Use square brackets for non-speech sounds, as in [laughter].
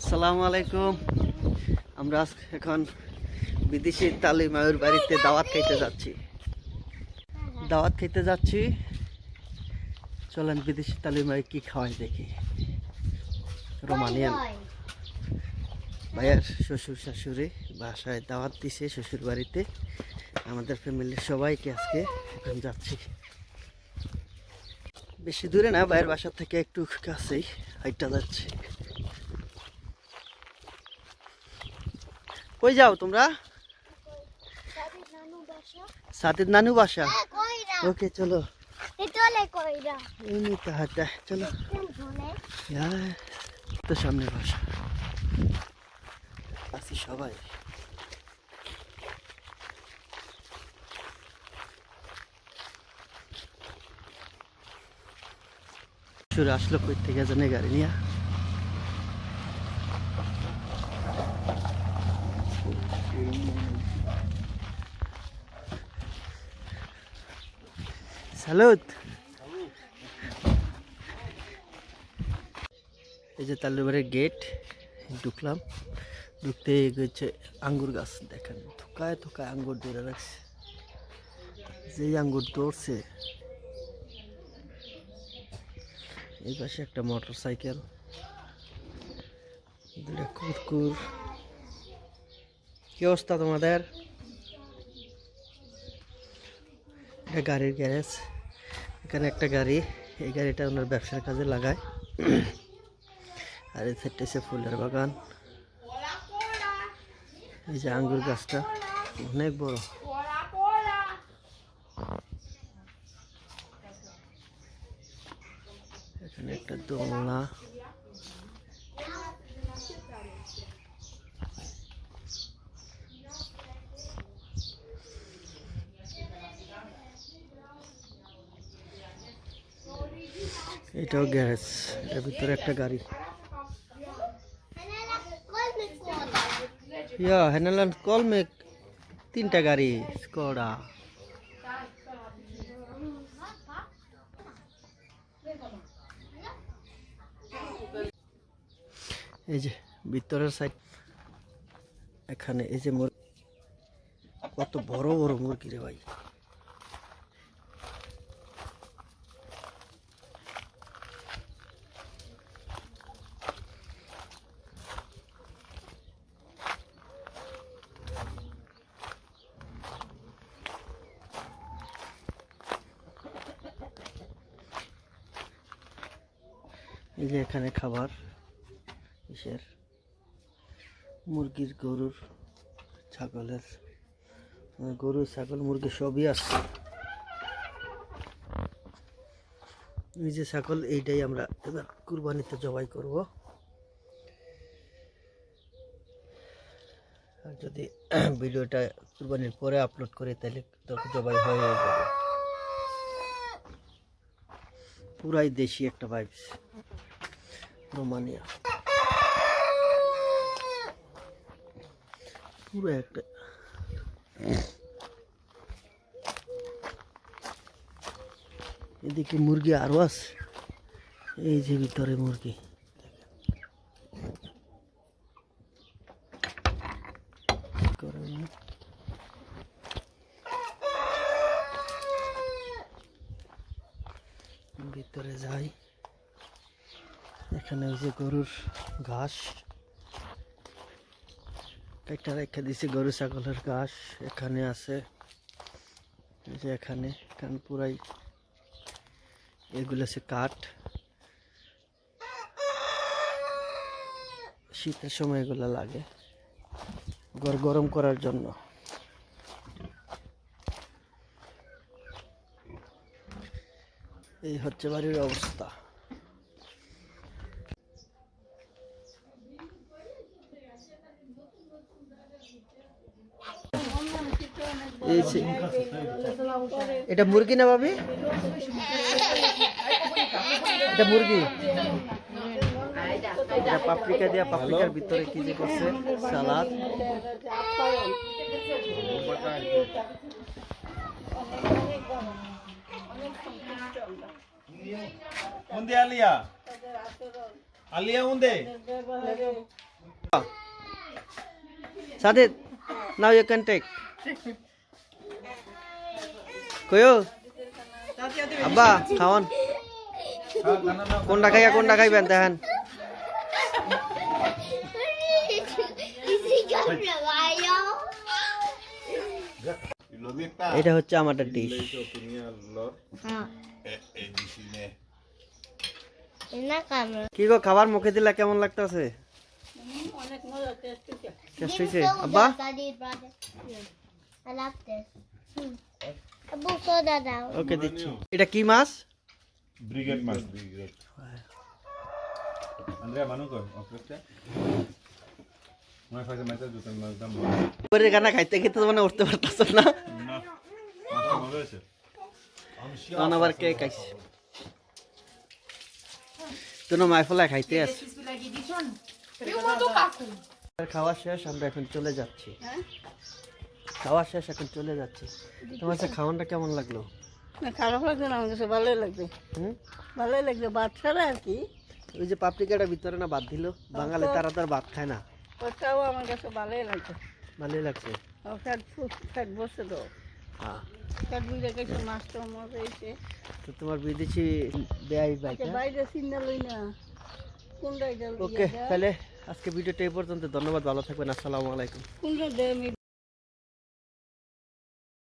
আসসালামু আলাইকুম। আমরা এখন বিদেশি তালি মায়ের বাড়িতে দাওয়াত খাইতে যাচ্ছি। দাওয়াত খাইতে যাচ্ছি। চলেন বিদেশি তালি মায়ের কি খাওয়াই দেখি। রোমানিয়ান ভাইয়ার শ্বশুর শাশুড়ি বাসায় দাওয়াত দিছে শ্বশুর বাড়িতে। আমাদের ফ্যামিলির সবাইকে আজকে এখন যাচ্ছি। বেশি দূরে না ভাইয়ের বাসা থেকে একটু কাছেই হাইটা যাচ্ছি। কই যাও তোমরা? সাথের নানু বাসা। Eh, ওকে চলো। চলো। হ্যাঁ, তো সামনে বাসা। আছি সবাই। আসলো কই থেকে জানে গাড়ি নিয়ে? সালুত। এই যে তালুবাড়ির গেট, ঢুকলাম। ঢুকতে হচ্ছে আঙ্গুর গাছ, দেখেন, থোকায় থোকায় আঙ্গুর ধরে রাখছে। যেই আঙ্গুর ধরছে, এই পাশে একটা মোটর সাইকেল দুটা কুকুর। কি অবস্থা তোমাদের? এটা গাড়ির গ্যারেজ, এখানে একটা গাড়ি, এই গাড়িটা ওনার ব্যবসার কাজে লাগায়। আর এই সাইডটা হচ্ছে ফুলের বাগান। এই যে আঙ্গুর গাছটা, অনেক বড়। এখানে একটা দোলনা। এটাও গ্যারেজ, এর ভিতরে একটা গাড়ি। ইয়া হেনালান কলমে তিনটা গাড়ি, স্কোডা। এই যে, ভিতরের সাইড এখানে এই যে কত বড় বড় মুরগি রে ভাই। এই যে এখানে খাবার, কিসের? মুরগির গরুর ছাগলের গরু ছাগল মুরগি সবই আছে। এই যে ছাগল, এইটাই আমরা এবার কুরবানিতে জবাই করব। আর যদি [clears throat] ভিডিওটা কুরবানির পরে আপলোড করি, তাহলে তো জবাই হয়ে যাবে। পুরাই দেশি একটা ভাইবস রোমানিয়া পুরো একটা এদিকে মুরগি আরও আছে। এই যে ভিতরে মুরগি। ভিতরে যাই। এখানে ওই যে গরুর ঘাস। একটা রেখে দিছি, গরু, ছাগলের ঘাস। এখানে আছে, এই যে এখানে এখানে পুরাই এগুলো আছে কাঠ। শীতের সময় এগুলো লাগে ঘর গরম করার জন্য। এই হচ্ছে বাড়ির অবস্থা এই যে- এটা মুরগি না ভাবি? এটা মুরগি। এটা পাপরিকা দিয়া পাপরিকার ভিতরে কি যে করছে? সালাদ। কোন দিয়ে Alia Alia Sadid, now you can take. খাওয়ান কোনটা খাইয়া কোনটা খাইবেন দেখেন Isi kamera bayo. এটা হচ্ছে আমাদের ডিশ হ্যাঁ. কি গো খাবার মুখে দিলা কেমন লাগতেছে টেস্ট হয়েছে আব্বা I love this. Hmm. Abu soda daw. ওকে দিচ্ছি এটা কি মাছ brigade. Andrea manu ko, opreste. Mai face mai tare jutan mas dam. পরে গানা খাইতে খেতে মানে উঠতে পারতাছ না Na. Mas mo gese. তখন আবার কে খাইছে তুমি মাইফলা খাইতে আস খাওয়া শেষ আমরা এখন চলে যাচ্ছি। খাওয়া শেষ এখন চলে যাচ্ছি। তোমার কাছে খাওয়ানটা কেমন লাগল? না খারাপ না আমার কাছে ভালোই হুম? ভালোই লাগছে ভাত ছাড়া আর কি। ওই যে পাপড়িকাটা ভিতরে না বাদ দিল। বাঙালি তারা তো আর ভাত খায় না। ওটাও আমার কাছে ভালোই লাগছে। ভালোই লাগছে? ফ্যাট ফ্যাট বসে তো। হ্যাঁ। ফ্যাট বুঝে গেছে মাছটা মজা হয়েছে তো তোমার বিদেশি বেআই বাইক আচ্ছা বাইরে সিগন্যাল হই না। ওকে তাহলে আজকে ভিডিওটা এই পর্যন্ত ধন্যবাদ ভালো থাকবেন আসসালামু আলাইকুম।